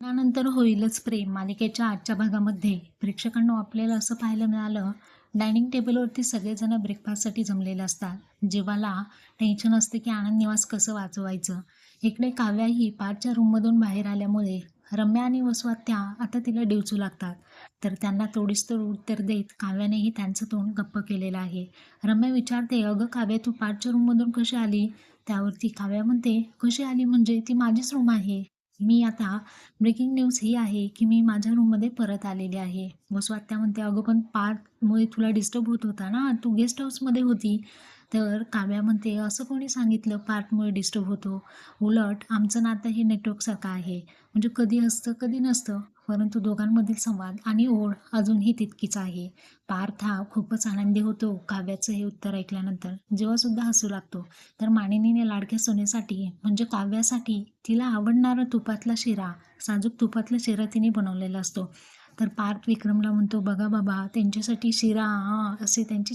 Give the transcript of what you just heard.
त्यानंतर होईलच प्रेम. मालिकेच्या आजच्या भागामध्ये प्रेक्षकांना आपल्याला असं पाहायला मिळालं डायनिंग टेबलवरती सगळेजण ब्रेकफास्टसाठी जमलेले असतात. जीवाला टेन्शन असते की आनंद निवास कसं वाचवायचं? इकडे काव्याही पारच्या रूममधून बाहेर आल्यामुळे रम्या आणि वसवात्या आता तिला डिवचू लागतात. तर त्यांना थोडीच तर उत्तर देत काव्यानेही त्यांचं तोंड गप्प केलेलं आहे. रम्या विचारते अगं काव्या तू पारच्या रूममधून कशी आली? त्यावरती काव्या म्हणते कशी आली म्हणजे ती माझीच रूम आहे. मी आता ब्रेकिंग न्यूज ही आहे की मी माझ्या रूममध्ये परत आलेली आहे. वसवात्या म्हणते अगं पण पार्कमुळे तुला डिस्टर्ब होत होता ना? तू गेस्ट हाऊसमध्ये होती. तर काव्या म्हणते असं कोणी सांगितलं पार्कमुळे डिस्टर्ब होतो? उलट आमचं नातं हे नेटवर्कसारखं आहे. म्हणजे कधी असतं कधी नसतं. परंतु दोघांमधील संवाद आणि ओढ अजूनही तितकीच आहे. पार्थ हा खूपच आनंदी होतो काव्याचं हे उत्तर ऐकल्यानंतर. जेव्हा सुद्धा हसू लागतो तर मानिनीने लाडक्या सोनेसाठी म्हणजे काव्यासाठी तिला आवडणारा तुपातला शिरा साजूक तुपातला शिरा तिने बनवलेला असतो. तर पार्थ विक्रमला म्हणतो बघा बाबा त्यांच्यासाठी शिरा असे त्यांची